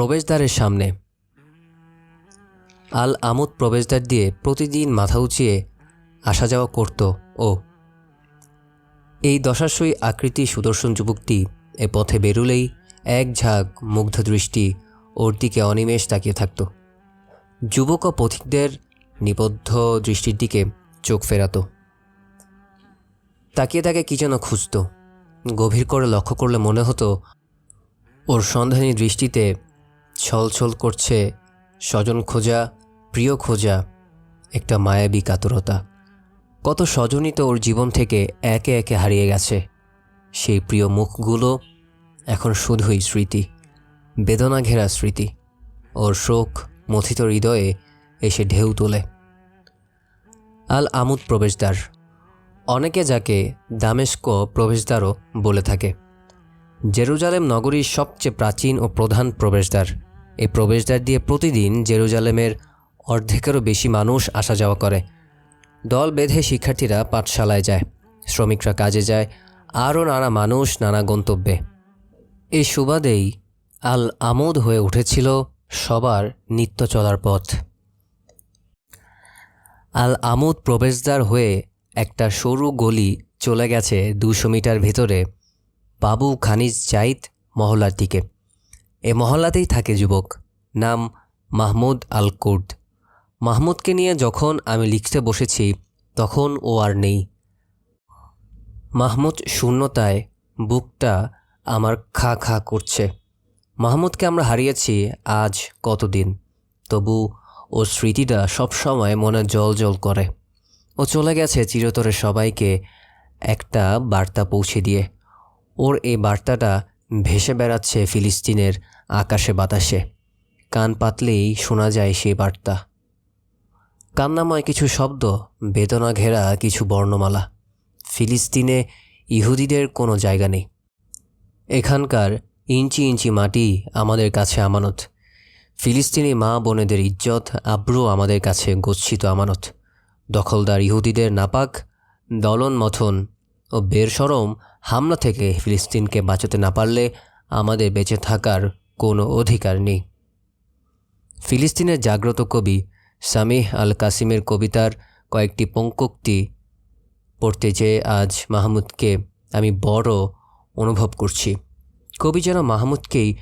প্রবেশদ্বারের সামনে। আল আমুদ প্রবেশদ্বার দিয়ে প্রতিদিন মাথা উঁচিয়ে আসা যাওয়া করত ও এই দশাশয়ী আকৃতি সুদর্শন যুবকটি এ পথে বেরুলেই এক ঝাঁক মুগ্ধ দৃষ্টি ওর দিকে অনিমেষ তাকিয়ে থাকত। যুবক ও পথিকদের নিবদ্ধ দৃষ্টির দিকে চোখ ফেরাতো। তাকিয়ে তাকে কি যেন খুঁজত। গভীর করে লক্ষ্য করলে মনে হতো ওর সন্ধানী দৃষ্টিতে ছলছল করছে স্বজন খোঁজা, প্রিয় খোঁজা, একটা মায়াবী কাতরতা। কত স্বজনই তো ওর জীবন থেকে একে একে হারিয়ে গেছে। সেই প্রিয় মুখগুলো এখন শুধুই স্মৃতি বেদনা ঘেরা স্মৃতি। ওর শোক মথিত হৃদয়ে এসে ঢেউ তোলে। আল আমুদ প্রবেশদ্বার, অনেকে যাকে দামেস্ক প্রবেশদ্বারও বলে থাকে। জেরুজালেম নগরীর সবচেয়ে প্রাচীন ও প্রধান প্রবেশদ্বার। এই প্রবেশদ্বার দিয়ে প্রতিদিন জেরুজালেমের অর্ধেকেরও বেশি মানুষ আসা যাওয়া করে। দল বেঁধে শিক্ষার্থীরা পাঠশালায় যায়। শ্রমিকরা কাজে যায়। আরও নানা মানুষ, নানা গন্তব্যে। এই সুবাদেই আল আমোদ হয়ে উঠেছিল সবার নিত্য চলার পথ। আল আমোদ প্রবেশদ্বার হয়ে একটা সরু গলি চলে গেছে দুশো মিটার ভেতরে বাবু খানিজ জাইদ মহল্লার দিকে। এ মহল্লাতেই থাকে যুবক। নাম মাহমুদ আল কুর্দ মাহমুদকে নিয়ে যখন আমি লিখতে বসেছি, তখন ও আর নেই। মাহমুদ শূন্যতায় বুকটা আমার খা খা করছে। মাহমুদকে আমরা হারিয়েছি আজ কতদিন? তবু ও স্মৃতিটা সবসময় মনে জল জল করে। ও চলে গেছে চিরতরে সবাইকে একটা বার্তা পৌঁছে দিয়ে। ওর এই বার্তাটা ভেসে বেড়াচ্ছে ফিলিস্তিনের আকাশে বাতাসে। কান পাতলেই শোনা যায় সেই বার্তা। কান্নাময় কিছু শব্দ, বেদনা ঘেরা কিছু বর্ণমালা। ফিলিস্তিনে ইহুদিদের কোনো জায়গা নেই। এখানকার ইঞ্চি ইঞ্চি মাটি আমাদের কাছে আমানত। ফিলিস্তিনি মা বোনেদের ইজ্জত, আব্রু আমাদের কাছে গচ্ছিত আমানত। দখলদার ইহুদিদের নাপাক, দলন মথন ও বেরসরম হামলা থেকে ফিলিস্তিনকে বাঁচাতে না পারলে আমাদের বেঁচে থাকার কোনো অধিকার নেই। ফিলিস্তিনের জাগ্রত কবি সামিহ আল কাসিমের কবিতার কয়েকটি পঙ্কোক্তি পড়তে যেয়ে আজ মাহমুদকে আমি বড় অনুভব করছি। কবি যেন মাহমুদকেই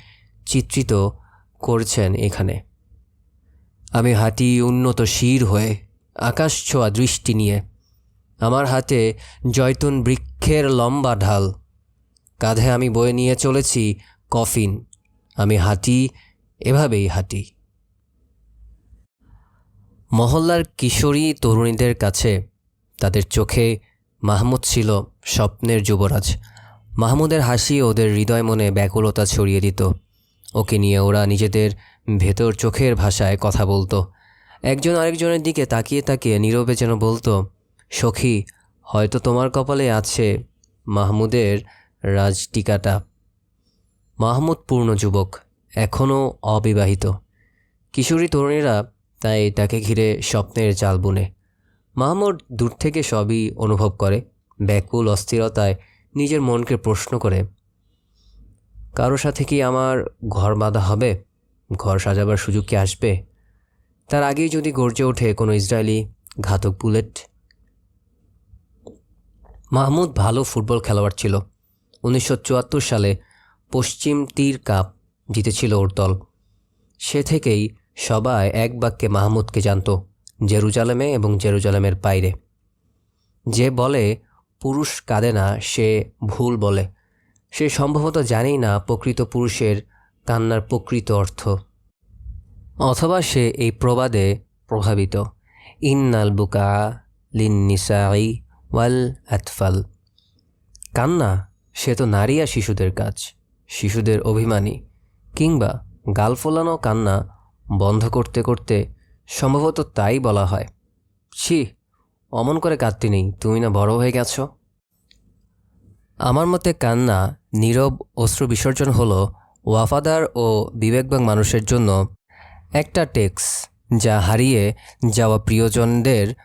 চিত্রিত করছেন এখানে। আমি হাঁটি উন্নত শির হয়ে আকাশ ছোঁয়া দৃষ্টি নিয়ে আমার হাতে জয়তুন বৃক্ষের লম্বা ঢাল। কাঁধে আমি বয়ে নিয়ে চলেছি কফিন। আমি হাঁটি, এভাবেই হাঁটি। মহল্লার কিশোরী তরুণীদের কাছে তাদের চোখে মাহমুদ ছিল স্বপ্নের যুবরাজ। মাহমুদের হাসি ওদের হৃদয় মনে ব্যাকুলতা ছড়িয়ে দিত। ওকে নিয়ে ওরা নিজেদের ভেতর চোখের ভাষায় কথা বলতো। একজন আরেকজনের দিকে তাকিয়ে তাকিয়ে নীরবে যেন বলতো সখী, হয়তো তোমার কপালে আছে মাহমুদের রাজটিকাটা। মাহমুদ পূর্ণ যুবক এখনও অবিবাহিত। কিশোরী তরুণীরা তাই তাকে ঘিরে স্বপ্নের জাল বুনে। মাহমুদ দূর থেকে সবই অনুভব করে, ব্যাকুল অস্থিরতায় নিজের মনকে প্রশ্ন করে, কারও সাথে কি আমার ঘর বাঁধা হবে? ঘর সাজাবার সুযোগ কি আসবে? তার আগেই যদি গর্জে ওঠে কোনো ইসরায়েলি ঘাতক বুলেট মাহমুদ ভালো ফুটবল খেলোয়াড় ছিল। উনিশশো চুয়াত্তর সালে পশ্চিম তীর কাপ জিতেছিল ওর দল। সে থেকেই সবাই এক বাক্যে মাহমুদকে জানত, জেরুজালেমে এবং জেরুজালেমের বাইরে। যে বলে পুরুষ কাঁদে না সে ভুল বলে। সে সম্ভবত জানেই না প্রকৃত পুরুষের কান্নার প্রকৃত অর্থ। অথবা সে এই প্রবাদে প্রভাবিত। ইন্নাল বুকা লিন নিসাই ওয়াল আতফাল। কান্না, সে তো নারী আর শিশুদের কাজ। শিশুদের অভিমানী কিংবা গাল ফোলানো কান্না বন্ধ করতে করতে সম্ভবত তাই বলা হয়। ছি, অমন করে কাঁদতে নেই, তুমি না বড় হয়ে গেছো। আমার মতে কান্না, নীরব, অশ্রু বিসর্জন হলো ওয়াফাদার ও বিবেকবান মানুষের জন্য একটা টেক্স যা হারিয়ে যাওয়া প্রিয়জনদের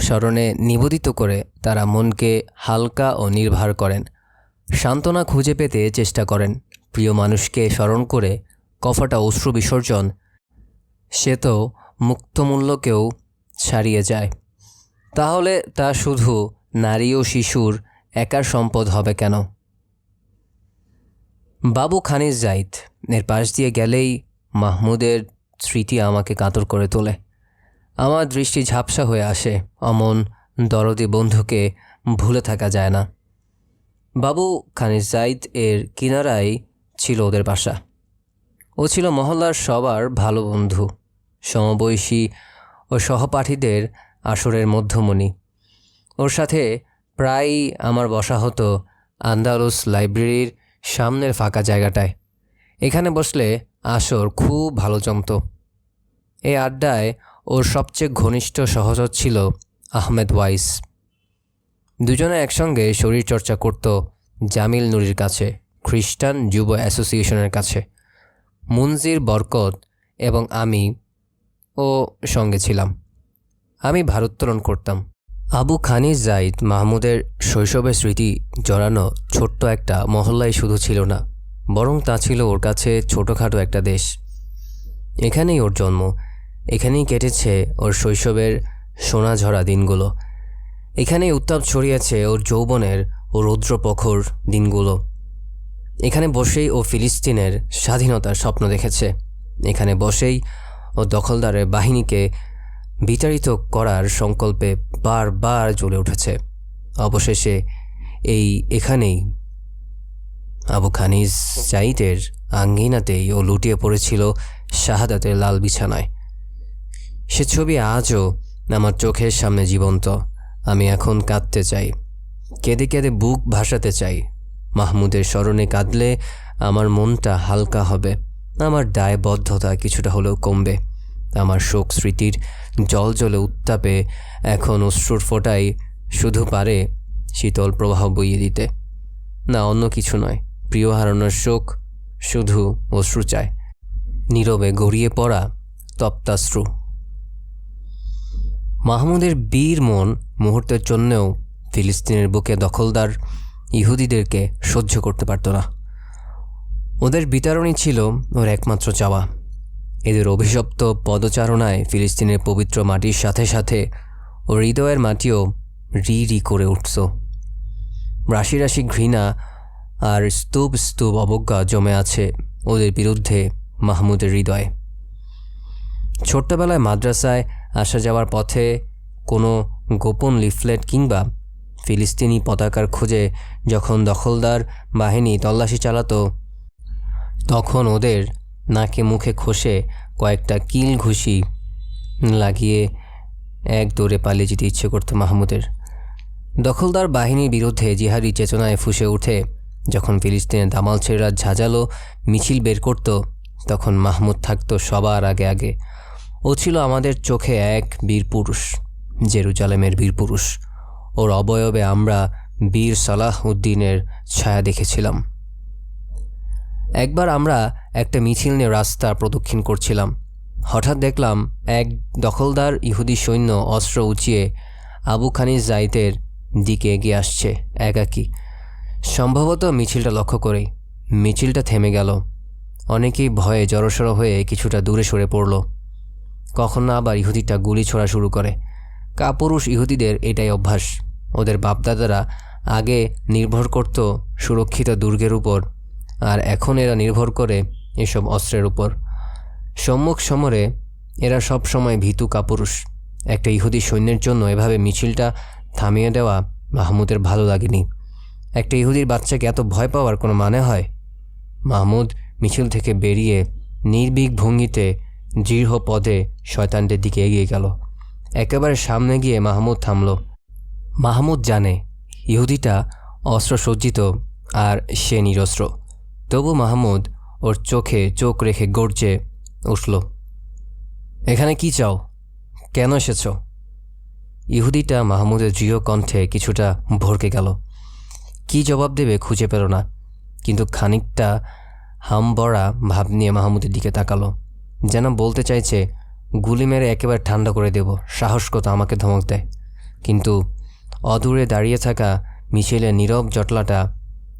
স্মরণে নিবেদিত করে তারা মনকে হালকা ও নির্ভার করেন। সান্ত্বনা খুঁজে পেতে চেষ্টা করেন। প্রিয় মানুষকে স্মরণ করে কফাটা অশ্রু বিসর্জন, সে তো মুক্তমূল্যকেও ছাড়িয়ে যায়। তাহলে তা শুধু নারী ও শিশুর একার সম্পদ হবে কেন? বাবু খানিজ জাইদ এর পাশ দিয়ে গেলেই মাহমুদের স্মৃতি আমাকে কাতর করে তোলে। আমার দৃষ্টি ঝাপসা হয়ে আসে। অমন দরদি বন্ধুকে ভুলে থাকা যায় না। বাবু খানিজ জাইদ এর কিনারায় ছিল ওদের বাসা। ও ছিল মহল্লার সবার ভালো বন্ধু, সমবয়সী ও সহপাঠীদের আসরের মধ্যমণি। ওর সাথে প্রায়ই আমার বসা হতো আন্দালুস লাইব্রেরির সামনের ফাঁকা জায়গাটায়। এখানে বসলে আসর খুব ভালো জমত। এই আড্ডায় ওর সবচেয়ে ঘনিষ্ঠ সহচর ছিল আহমেদ ওয়াইস। দুজনে একসঙ্গে শরীরচর্চা করত জামিল নুরির কাছে, খ্রিস্টান যুব অ্যাসোসিয়েশনের কাছে। মুনজির বরকত এবং আমি ও সঙ্গে ছিলাম। আমি ভারোত্তোলন করতাম। আবু খানিজ জাইদ মাহমুদের শৈশবের স্মৃতি জড়ানো ছোট্ট একটা মহল্লায় শুধু ছিল না, বরং তা ছিল ওর কাছে ছোটোখাটো একটা দেশ। এখানেই ওর জন্ম। এখানেই কেটেছে ওর শৈশবের সোনাঝরা দিনগুলো। এখানেই উত্তাপ ছড়িয়েছে ওর যৌবনের ও রৌদ্রপ্রখর দিনগুলো। এখানে বসেই ও ফিলিস্তিনের স্বাধীনতার স্বপ্ন দেখেছে। এখানে বসেই ও দখলদারের বাহিনীকে বিতাড়িত করার সংকল্পে বারবার জ্বলে উঠেছে। অবশেষে এই এখানেই আবু খানিজ জাইদের আঙ্গিনাতেই ও লুটিয়ে পড়েছিল শাহাদাতের লাল বিছানায়। সে ছবি আজও আমার চোখের সামনে জীবন্ত। আমি এখন কাঁদতে চাই। কেঁদে কেঁদে বুক ভাসাতে চাই। মাহমুদের স্মরণে কাঁদলে আমার মনটা হালকা হবে। আমার দায়বদ্ধতা কিছুটা হলেও কমবে। আমার শোক স্মৃতির জল জলে উত্তাপে এখন অশ্রুর ফোটাই শুধু পারে শীতল প্রবাহ বইয়ে দিতে। না, অন্য কিছু নয়। প্রিয় হারানোর শোক শুধু অশ্রু চায়। নীরবে গড়িয়ে পড়া তপ্তাশ্রু। মাহমুদের বীর মন মুহূর্তের জন্যেও ফিলিস্তিনের বুকে দখলদার ইহুদিদেরকে সহ্য করতে পারত না। ওদের বিতারণই ছিল ওর একমাত্র চাওয়া। এদের অভিশপ্ত পদচারণায় ফিলিস্তিনের পবিত্র মাটির সাথে সাথে ও হৃদয়ের মাটিও রি রি করে উঠত। রাশি রাশি ঘৃণা আর স্তূপ স্তূপ অবজ্ঞা জমে আছে ওদের বিরুদ্ধে মাহমুদের হৃদয়ে। ছোট্টবেলায় মাদ্রাসায় আসা যাওয়ার পথে কোনো গোপন লিফলেট কিংবা ফিলিস্তিনি পতাকার খোঁজে যখন দখলদার বাহিনী তল্লাশি চালাত, তখন ওদের নাকে মুখে খসে কয়েকটা কিল ঘুষি লাগিয়ে এক দৌড়ে পালিয়ে যেতে ইচ্ছে করতো মাহমুদের। দখলদার বাহিনীর বিরুদ্ধে জিহাদি চেতনায় ফুসে উঠে যখন ফিলিস্তিনের দামাল ছেড়া ঝাঁঝালো মিছিল বের করত, তখন মাহমুদ থাকতো সবার আগে আগে। ও ছিল আমাদের চোখে এক বীর পুরুষ, জেরুজালেমের বীর পুরুষ। ওর অবয়বে আমরা বীর সালাহ উদ্দিনের ছায়া দেখেছিলাম। একবার আমরা একটা মিছিল নিয়ে রাস্তা প্রদক্ষিণ করছিলাম। হঠাৎ দেখলাম এক দখলদার ইহুদি সৈন্য অস্ত্র উঁচিয়ে আবু খানিজ জাইতের দিকে এগিয়ে আসছে, একাকী। সম্ভবত মিছিলটা লক্ষ্য করেই। মিছিলটা থেমে গেল। অনেকেই ভয়ে জড়সড় হয়ে কিছুটা দূরে সরে পড়ল। কখন না আবার ইহুদিটা গুলি ছোড়া শুরু করে। কাপুরুষ ইহুদিদের এটাই অভ্যাস। ওদের বাপদাদারা আগে নির্ভর করত সুরক্ষিত দুর্গের উপর, আর এখন এরা নির্ভর করে এসব অস্ত্রের উপর। সম্মুখ সমরে এরা সব সময় ভীতু কাপুরুষ। একটা ইহুদি সৈন্যের জন্য এভাবে মিছিলটা থামিয়ে দেওয়া মাহমুদের ভালো লাগেনি। একটা ইহুদির বাচ্চাকে এত ভয় পাওয়ার কোনো মানে হয়? মাহমুদ মিছিল থেকে বেরিয়ে নির্বিক ভঙ্গিতে দৃঢ় পদে শয়তানদের দিকে এগিয়ে গেল। একেবারে সামনে গিয়ে মাহমুদ থামল। মাহমুদ জানে, ইহুদিটা অস্ত্রসজ্জিত আর সে নিরস্ত্র। তবু মাহমুদ ওর চোখে চোখ রেখে গর্জে উঠল, এখানে কি চাও? কেন এসেছ? ইহুদিটা মাহমুদের দৃঢ় কণ্ঠে কিছুটা ভরকে গেল। কি জবাব দেবে খুঁজে পেল না। কিন্তু খানিকটা হামবড়া ভাব নিয়ে মাহমুদের দিকে তাকালো। যেন বলতে চাইছে, গুলি মেরে একেবারে ঠান্ডা করে দেব, সাহস কত আমাকে ধমক দেয়। কিন্তু অদূরে দাঁড়িয়ে থাকা মিছিলের নীরব জটলাটা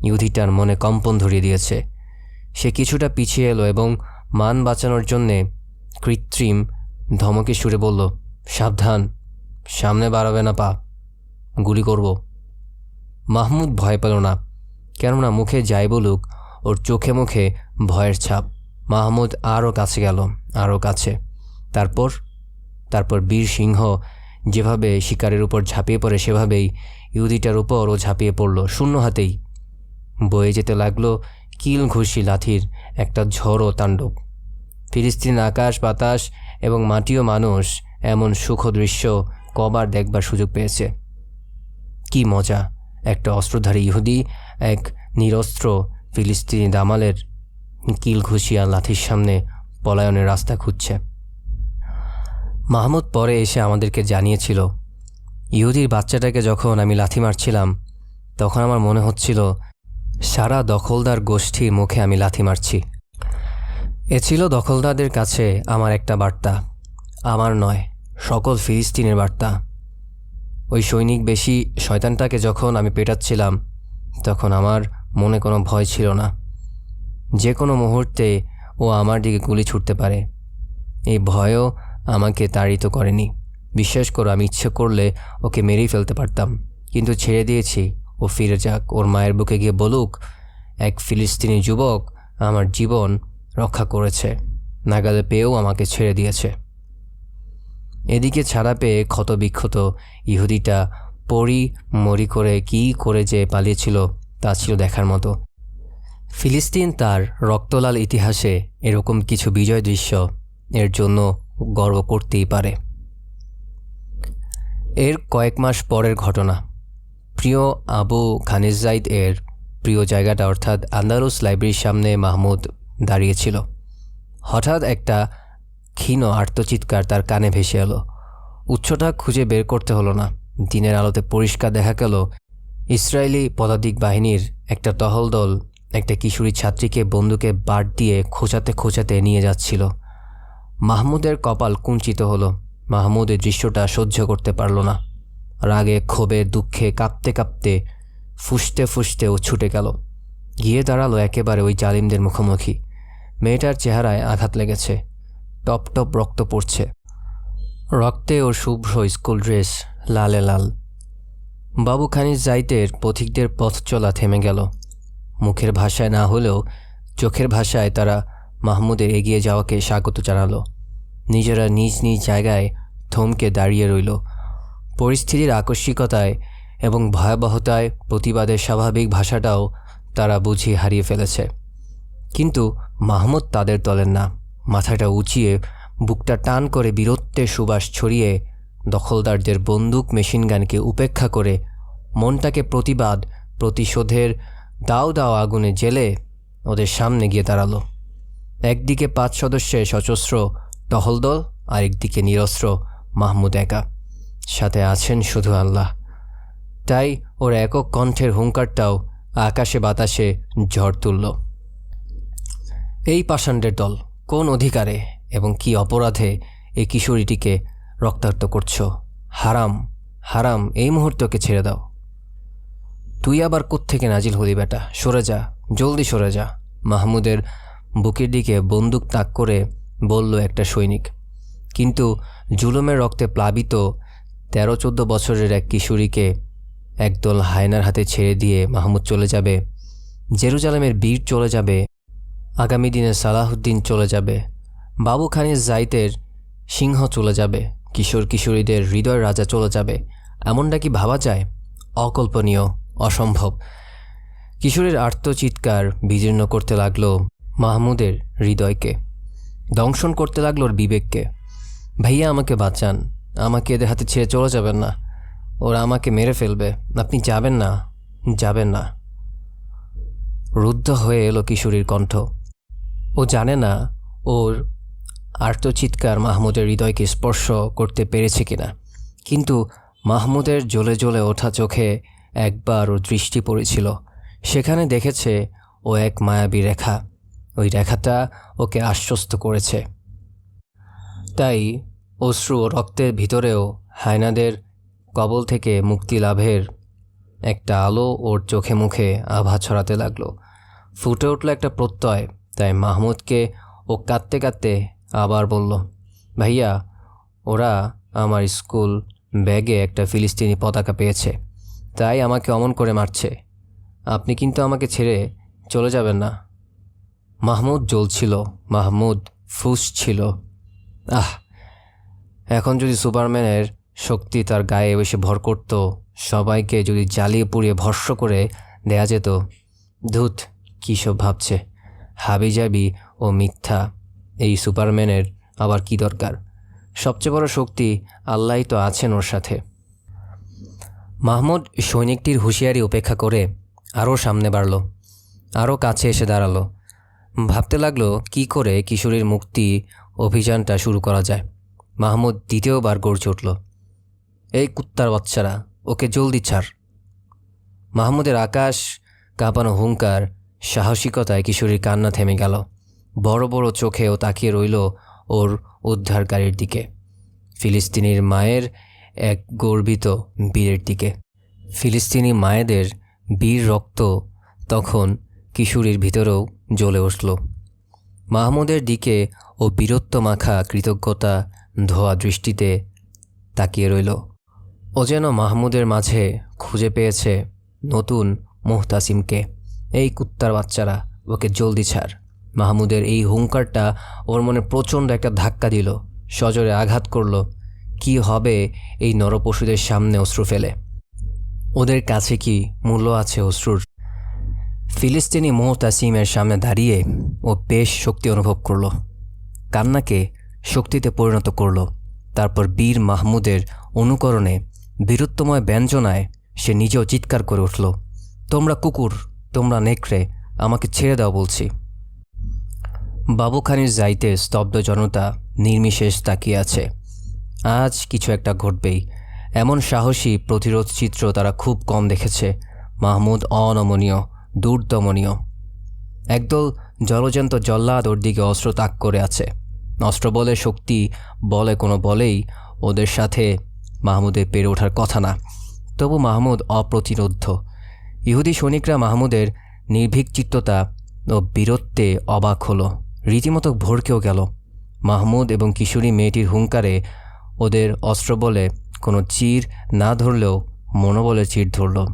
ইহুদিটার মনে কম্পন ধরিয়ে দিয়েছে। সে কিছুটা পিছিয়ে এলো এবং মান বাঁচানোর জন্যে কৃত্রিম ধমকে সুরে বলল, সাবধান, সামনে বাড়াবে না পা, গুলি করব। মাহমুদ ভয় পেল না, কেননা মুখে যাই বলুক, ওর চোখে মুখে ভয়ের ছাপ। মাহমুদ আরও কাছে গেল, আরও কাছে। তারপর তারপর বীর সিংহ যেভাবে শিকারের উপর ঝাঁপিয়ে পড়ে, সেভাবেই ইহুদিটার উপর ও ঝাঁপিয়ে পড়ল, শূন্য হাতেই। বয়ে যেতে লাগল কিল ঘুষি লাথির একটা ঝড়ো তাণ্ডব। ফিলিস্তিন আকাশ, বাতাস এবং মাটিও মানুষ এমন সুখ দৃশ্য কবার দেখবার সুযোগ পেয়েছে। কি মজা, একটা অস্ত্রধারী ইহুদি, এক নিরস্ত্র ফিলিস্তিনি দামালের কিল ঘুষিয়া লাথির সামনে পলায়নের রাস্তা খুঁজছে। মাহমুদ পরে এসে আমাদেরকে জানিয়েছিল, ইহুদির বাচ্চাটাকে যখন আমি লাথি মারছিলাম, তখন আমার মনে হচ্ছিল, সারা দখলদার গোষ্ঠীর মুখে আমি লাথি মারছি। এ ছিল দখলদারদের কাছে আমার একটা বার্তা। আমার নয়, সকল ফিলিস্তিনের বার্তা। ওই সৈনিক বেশি শয়তানটাকে যখন আমি পেটাচ্ছিলাম, তখন আমার মনে কোনো ভয় ছিল না। যে কোনো মুহূর্তে ও আমার দিকে গুলি ছুটতে পারে। এই ভয়ও আমাকে তাড়িত করেনি। বিশ্বাস করো, আমি ইচ্ছে করলে ওকে মেরেই ফেলতে পারতাম। কিন্তু ছেড়ে দিয়েছি। ও ফিরে যাক, ওর মায়ের বুকে গিয়ে বলুক, এক ফিলিস্তিনি যুবক আমার জীবন রক্ষা করেছে। নাগালে পেয়েও আমাকে ছেড়ে দিয়েছে। এদিকে ছাড়া পেয়ে ক্ষতবিক্ষত ইহুদিটা পরি মরি করে কী করে যে পালিয়েছিল, তা ছিল দেখার মতো। ফিলিস্তিন তার রক্তলাল ইতিহাসে এরকম কিছু বিজয় দৃশ্য এর জন্য গর্ব করতেই পারে। এর কয়েক মাস পরের ঘটনা। প্রিয় আবু খানিজাইদ এর প্রিয় জায়গাটা অর্থাৎ আন্দালুস লাইব্রেরির সামনে মাহমুদ দাঁড়িয়েছিল। হঠাৎ একটা ক্ষীণ আর্তচিৎকার তার কানে ভেসে এলো। উচ্চটা খুঁজে বের করতে হলো না। দিনের আলোতে পরিষ্কার দেখা গেল, ইসরায়েলি পদাতিক বাহিনীর একটা টহল দল একটা কিশোরী ছাত্রীকে বন্দুকে বাট দিয়ে খোঁচাতে খোঁচাতে নিয়ে যাচ্ছিল। মাহমুদের কপাল কুঞ্চিত হলো। মাহমুদ এই দৃশ্যটা সহ্য করতে পারল না। রাগে, ক্ষোভে, দুঃখে কাঁপতে কাঁপতে ফুসতে ফুসতে ও ছুটে গেল। গিয়ে দাঁড়াল একেবারে ওই জালিমদের মুখোমুখি। মেয়েটার চেহারায় আঘাত লেগেছে। টপ টপ রক্ত পড়ছে। রক্তে ওর শুভ্র স্কুল ড্রেস লালে লাল। বাবু খানিজ জাইতের পথিকদের পথ চলা থেমে গেল। মুখের ভাষায় না হলেও চোখের ভাষায় তারা মাহমুদের এগিয়ে যাওয়াকে স্বাগত জানালো। নিজেরা নিজ নিজ জায়গায় থমকে দাঁড়িয়ে রইল। পরিস্থিতির আকস্মিকতায় এবং ভয়াবহতায় প্রতিবাদের স্বাভাবিক ভাষাটাও তারা বুঝিয়ে হারিয়ে ফেলেছে। কিন্তু মাহমুদ তাদের দলের না। মাথাটা উঁচিয়ে, বুকটা টান করে বীরত্বের সুবাস ছড়িয়ে দখলদারদের বন্দুক, মেশিনগানকে উপেক্ষা করে মনটাকে প্রতিবাদ, প্রতিশোধের দাও দাও আগুনে জেলে ওদের সামনে গিয়ে দাঁড়াল। একদিকে পাঁচ সদস্যের সশস্ত্র টহলদল, আরেকদিকে নিরস্ত্র মাহমুদ একা। সাথে আছেন শুধু আল্লাহ। তাই ওর একক কণ্ঠের হুঙ্কারটাও আকাশে বাতাসে ঝড় তুলল। এই পাষাণ্ডের দল কোন অধিকারে এবং কি অপরাধে এই কিশোরীটিকে রক্তাক্ত করছ? হারাম হারাম, এই মুহূর্তকে ছেড়ে দাও। তুই আবার কোত্থেকে নাজিল হলি বেটা? সরে যা, জলদি সরে যা। মাহমুদের বুকের দিকে বন্দুক তাক করে বলল একটা সৈনিক। কিন্তু জুলুমের রক্তে প্লাবিত তেরো চোদ্দ বছরের এক কিশোরীকে একদল হায়নার হাতে ছেড়ে দিয়ে মাহমুদ চলে যাবে। জেরুজালেমের বীর চলে যাবে। আগামী দিনে সালাহুদ্দিন চলে যাবে। বাবু খানির জাইতের সিংহ চলে যাবে। কিশোর কিশোরীদের হৃদয় রাজা চলে যাবে। এমনটা কি ভাবা যায়? অকল্পনীয়। অসম্ভব। কিশোরের আর্তচিৎকার বিজীর্ণ করতে লাগল মাহমুদের হৃদয়কে। দংশন করতে লাগল ওর বিবেককে। ভাইয়া, আমাকে বাঁচান। আমাকে এদের হাতে ছেড়ে চলে যাবেন না। ওরা আমাকে মেরে ফেলবে। আপনি যাবেন না যাবেন না। রুদ্ধ হয়ে এলো কিশোরীর কণ্ঠ। ও জানে না ওর আর্তচিৎকার মাহমুদের হৃদয়কে স্পর্শ করতে পেরেছে কিনা। কিন্তু মাহমুদের জ্বলে জ্বলে ওঠা চোখে একবার ওর দৃষ্টি পড়েছিল। সেখানে দেখেছে ও এক মায়াবী রেখা। ওই রেখাটা ওকে আশ্বস্ত করেছে। তাই অশ্রু ও রক্তের ভিতরেও হায়নাদের কবল থেকে মুক্তি লাভের একটা আলো ওর চোখে মুখে আভা ছড়াতে লাগল। ফুটে উঠল একটা প্রত্যয়। তাই মাহমুদকে ও কাঁদতে কাঁদতে আবার বলল, ভাইয়া, ওরা আমার স্কুল ব্যাগে একটা ফিলিস্তিনি পতাকা পেয়েছে। তাই আমাকে অমন করে মারছে। আপনি কিন্তু আমাকে ছেড়ে চলে যাবেন না। মাহমুদ জ্বলছিল, মাহমুদ ফুসছিল। আহ! এখন যদি সুপারম্যানের শক্তি তার গায়ে এসে ভর করত, সবাইকে যদি জ্বালিয়ে পুড়িয়ে ভস্য করে দেয়া যেত, ধুত, কী সব ভাবছে? হাবিজাবি ও মিথ্যা, এই সুপারম্যানের আবার কি দরকার? সবচেয়ে বড় শক্তি আল্লাহই তো আছেন ওর সাথে। মাহমুদ সৈনিকটির হুঁশিয়ারি উপেক্ষা করে আরও সামনে বাড়ল, আরও কাছে এসে দাঁড়াল। ভাবতে লাগল, কি করে কিশোরীর মুক্তি অভিযানটা শুরু করা যায়। মাহমুদ দ্বিতীয়বার গড়ছে উঠল, এই কুত্তার বাচ্চারা, ওকে জলদি ছাড়। মাহমুদের আকাশ, কাঁপানো হুঙ্কার, সাহসিকতায় কিশোরীর কান্না থেমে গেল। বড় বড় চোখেও তাকিয়ে রইল ওর উদ্ধারকারীর দিকে। ফিলিস্তিনির মায়ের এক গর্বিত বীরের দিকে। ফিলিস্তিনি মায়েদের বীর রক্ত তখন কিশোরীর ভিতরেও জ্বলে উঠল। মাহমুদের দিকে ও বীরত্ব মাখা কৃতজ্ঞতা ধোয়া দৃষ্টিতে তাকিয়ে রইল। ও যেন মাহমুদের মাঝে খুঁজে পেয়েছে নতুন মোহতাসিমকে। এই কুত্তার বাচ্চারা, ওকে জলদি ছাড়। মাহমুদের এই হুঙ্কারটা ওর মনে প্রচণ্ড একটা ধাক্কা দিল। সজোরে আঘাত করল। কি হবে এই নরপশুদের সামনে অশ্রু ফেলে? ওদের কাছে কি মূল্য আছে অশ্রুর? ফিলিস্তিনি মোহতাসিমের সামনে দাঁড়িয়ে ও বেশ শক্তি অনুভব করল। কান্নাকে শক্তিতে পরিণত করল। তারপর বীর মাহমুদের অনুকরণে, বীরত্বময় ব্যঞ্জনায় সে নিজেও চিৎকার করে উঠল, তোমরা কুকুর, তোমরা নেকড়ে, আমাকে ছেড়ে দাও বলছি। বাবুখানির যাইতে স্তব্ধ জনতা নির্মিশেষ তাকিয়ে আছে। আজ কিছু একটা ঘটবেই। এমন সাহসী প্রতিরোধ চিত্র তারা খুব কম দেখেছে। মাহমুদ অনমনীয়, দুর্দমনীয়। একদল জলজন্ত জল্লাদ ওর দিকে অস্ত্র তাক করে আছে। অস্ত্র বলে শক্তি, বলে কোনো বলেই ওদের সাথে মাহমুদের পেরে ওঠার কথা না। তবু মাহমুদ অপ্রতিরোধ্য। ইহুদি সৈনিকরা মাহমুদের নির্ভীক চিত্ততা ও বীরত্বে অবাক হলো। রীতিমতো ভরকেও গেল। মাহমুদ এবং কিশোরী মেয়েটির হুঙ্কারে ওদের অস্ত্র বলে কোনো চির না ধরলেও মনোবলে চির ধরল।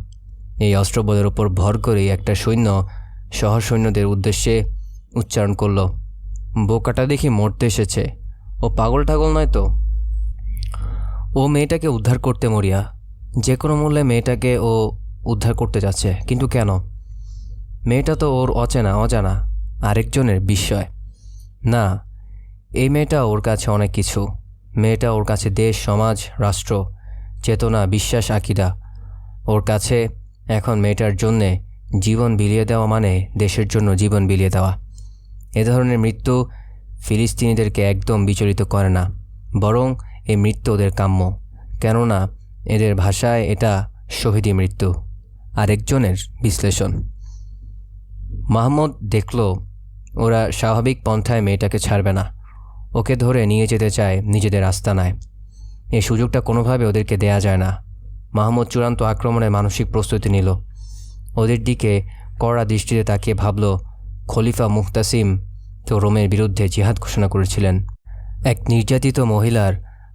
এই অস্ত্রবলের ওপর ভর করেই একটা সৈন্য সহসৈন্যদের উদ্দেশ্যে উচ্চারণ করল, বোকাটা দেখি মরতে এসেছে। ও পাগল ঠাগল নয় তো? ও মেয়েটাকে উদ্ধার করতে, মরিয়া। যে কোনো মূল্যে মেয়েটাকে ও উদ্ধার করতে যাচ্ছে, কিন্তু কেন? মেয়েটা তো ওর অচেনা, অজানা, আরেকজনের বিস্ময়। না, এই মেয়েটা ওর কাছে অনেক কিছু। মেয়েটা ওর কাছে দেশ, সমাজ, রাষ্ট্র, চেতনা, বিশ্বাস, আকিদা। ওর কাছে এখন মেয়েটার জন্যে জীবন বিলিয়ে দেওয়া মানে দেশের জন্য জীবন বিলিয়ে দেওয়া। এ ধরনের মৃত্যু ফিলিস্তিনিদেরকে একদম বিচলিত করে না, বরং এই মৃত্যু ওদের কাম্য। কেননা এদের ভাষায় এটা শহীদি মৃত্যু। আরেকজনের বিশ্লেষণ। মাহমুদ দেখল, ওরা স্বাভাবিক পন্থায় মেয়েটাকে ছাড়বে না। ওকে ধরে নিয়ে যেতে চায় নিজেদের আস্তানায়। এই সুযোগটা কোনোভাবে ওদেরকে দেয়া যায় না। মাহমুদ চূড়ান্ত আক্রমণের মানসিক প্রস্তুতি নিল। ওদের দিকে কড়া দৃষ্টিতে তাকিয়ে ভাবল, খলিফা মুহতাসিম তো রোমের বিরুদ্ধে জিহাদ ঘোষণা করেছিলেন। এক নির্যাতিত মহিলার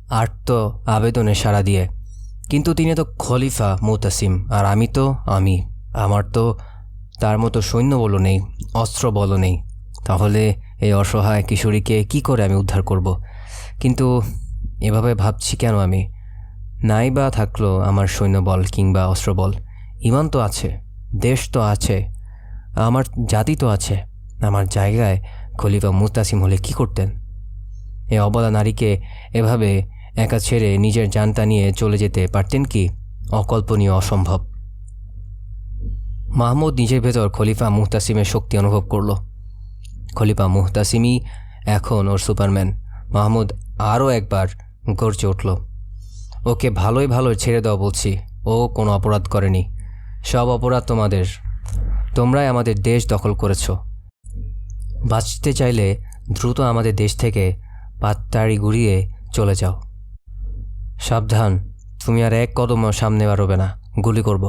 আর্ত আবেদনে সাড়া দিয়ে। কিন্তু তিনি তো খলিফা মুতাসিম, আর আমি তো আমি। আমার তো তার মতো সৈন্য বলো নেই অস্ত্র বলো নেই। তাহলে এই অসহায় কিশোরীকে কি করে আমি উদ্ধার করব। কিন্তু এভাবে ভাবছি কেন আমি? নাই বা থাকল আমার সৈন্যবল কিংবা অস্ত্রবল। ইমান তো আছে, দেশ তো আছে, আমার জাতি তো আছে, আমার জায়গায় খলিফা মুতাসিম হলে কি করতেন? এ অবলা নারীকে এভাবে একা ছেড়ে নিজের জানটা নিয়ে চলে যেতে পারতেন কি? অকল্পনীয় অসম্ভব। মাহমুদ নিজের ভেতর খলিফা মুহতাসিমের শক্তি অনুভব করল। খলিফা মুহতাসিমই এখন ওর সুপারম্যান। মাহমুদ আরও একবার গর্জে উঠল, ওকে ভালোই ভালো ছেড়ে দাও বলছি, ও কোনো অপরাধ করেনি। সব অপরাধ তোমাদের। তোমরাই আমাদের দেশ দখল করেছ। বাঁচতে চাইলে দ্রুত আমাদের দেশ থেকে পাত্তাড়ি গুড়িয়ে চলে যাও। সাবধান, তুমি আর এক কদমও সামনে বাড়বে না, গুলি করব।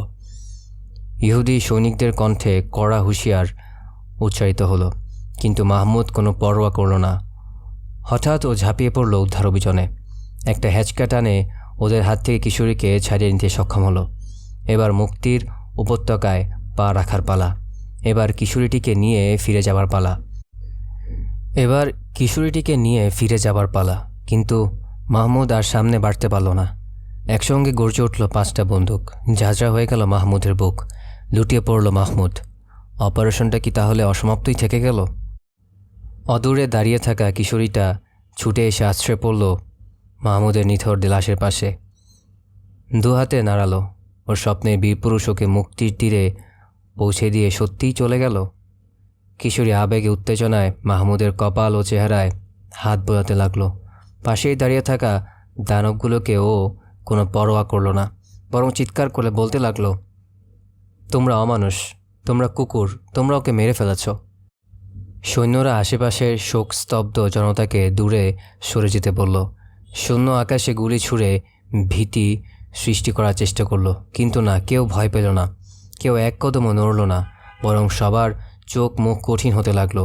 ইহুদি সৈনিকদের কণ্ঠে কড়া হুঁশিয়ার উচ্চারিত হলো। কিন্তু মাহমুদ কোনো পরোয়া করল না। হঠাৎ ও ঝাঁপিয়ে পড়ল উদ্ধার অভিযানে। একটা হ্যাচকা টানে ওদের হাত থেকে কিশোরীকে ছাড়িয়ে নিতে সক্ষম হলো। এবার মুক্তির উপত্যকায় পা রাখার পালা। এবার কিশোরীটিকে নিয়ে ফিরে যাবার পালা। এবার কিশোরীটিকে নিয়ে ফিরে যাবার পালা। কিন্তু মাহমুদ আর সামনে বাড়তে পারল না। একসঙ্গে গর্জে উঠল পাঁচটা বন্দুক। ঝাঁঝরা হয়ে গেল মাহমুদের বুক। লুটিয়ে পড়ল মাহমুদ। অপারেশনটা কি তাহলে অসমাপ্তই থেকে গেল? অদূরে দাঁড়িয়ে থাকা কিশোরীটা ছুটে এসে আশ্রয় পড়ল মাহমুদের নিথর লাশের পাশে। দু হাতে নাড়ালো, ওর স্বপ্নে বীরপুরুষ ওকে মুক্তির তীরে পৌঁছে দিয়ে সত্যিই চলে গেল। কিশোরী আবেগে উত্তেজনায় মাহমুদের কপাল ও চেহারায় হাত বোলাতে লাগল। পাশেই দাঁড়িয়ে থাকা দানবগুলোকে ও কোনো পরোয়া করল না, বরং চিৎকার করে বলতে লাগল, তোমরা অমানুষ, তোমরা কুকুর, তোমরা ওকে মেরে ফেলেছ। সৈন্যরা আশেপাশের শোকস্তব্ধ জনতাকে দূরে সরে যেতে বলল। শূন্য আকাশে গুলি ছুঁড়ে ভীতি সৃষ্টি করার চেষ্টা করল। কিন্তু না, কেউ ভয় পেল না। কেউ এক কদমও নড়ল না, বরং সবার চোখ মুখ কঠিন হতে লাগল।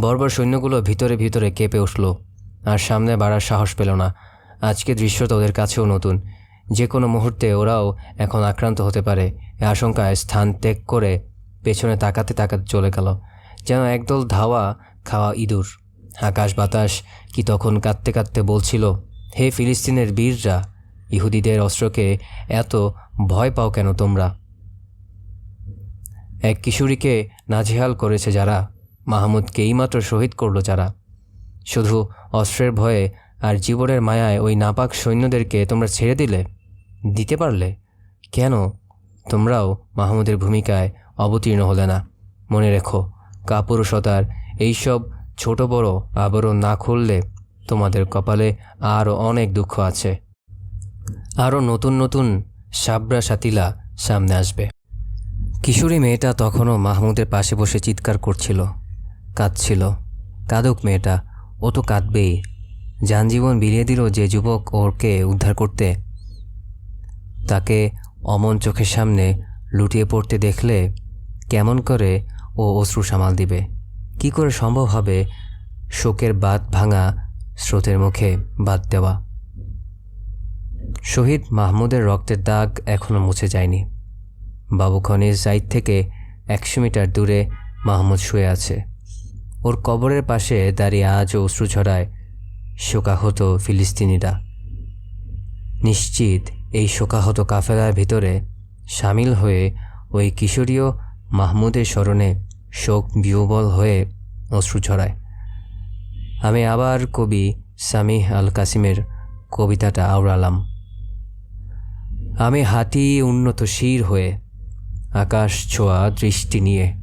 বর্বর সৈন্যগুলো ভিতরে ভিতরে কেঁপে উঠল, আর সামনে বাড়ার সাহস পেল না। আজকে দৃশ্যটা ওদের কাছেও নতুন। যে কোনো মুহূর্তে ওরাও এখন আক্রান্ত হতে পারে। এ আশঙ্কায় স্থান ত্যাগ করে পেছনে তাকাতে তাকাতে চলে গেল। যেন একদল ধাওয়া খাওয়া ইঁদুর। আকাশ বাতাস কি তখন কাঁদতে কাঁদতে বলছিল, হে ফিলিস্তিনের বীররা, ইহুদিদের অস্ত্রকে এত ভয় পাও কেন তোমরা? এক কিশোরীকে নাজেহাল করেছে যারা, মাহমুদকে এইমাত্র শহীদ করল যারা। শুধু অস্ত্রের ভয়ে আর জীবনের মায়ায় ওই নাপাক সৈন্যদেরকে তোমরা ছেড়ে দিলে? দিতে পারলে? কেন? তোমরাও মাহমুদের ভূমিকায় অবতীর্ণ হলে না। মনে রেখো কাপুরুষতার এইসব ছোট বড় আবরণ না খুললে তোমাদের কপালে আরও অনেক দুঃখ আছে। আরও নতুন নতুন সাবরা সাতিলা সামনে আসবে। কিশোরী মেয়েটা তখনও মাহমুদের পাশে বসে চিৎকার করছিল, কাঁদছিল। কাঁদুক মেয়েটা, ও তো কাঁদবেই। যানজীবন বিলিয়ে দিল যে যুবক ওরকে উদ্ধার করতে। তাকে অমন চোখের সামনে লুটিয়ে পড়তে দেখলে কেমন করে ও অশ্রু সামাল দিবে। কি করে সম্ভব হবে শোকের বাদ ভাঙা স্রোতের মুখে বাদ দেওয়া? শহীদ মাহমুদের রক্তের দাগ এখনও মুছে যায়নি। বাবু খনির সাইড থেকে একশো মিটার দূরে মাহমুদ শুয়ে আছে। ওর কবরের পাশে দাঁড়িয়ে আজও অশ্রু ঝরায় শোকাহত ফিলিস্তিনিরা। নিশ্চিত এই শোকাহত কাফেলার ভিতরে সামিল হয়ে ওই কিশোরীয় মাহমুদের স্মরণে শোক বিহবল হয়ে অশ্রু ঝরায় আমি আবার কবি সামিহ আল কাসিমের কবিতাটা আওড়ালাম। আমি হাতি উন্নত শির হয়ে, আকাশ ছোঁয়া দৃষ্টি নিয়ে,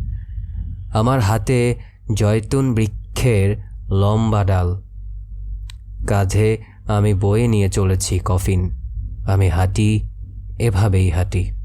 আমার হাতে জয়তুন বৃক্ষের লম্বা ডাল। কাঁধে আমি বয়ে নিয়ে চলেছি কফিন। আমি হাঁটি এভাবেই হাঁটি।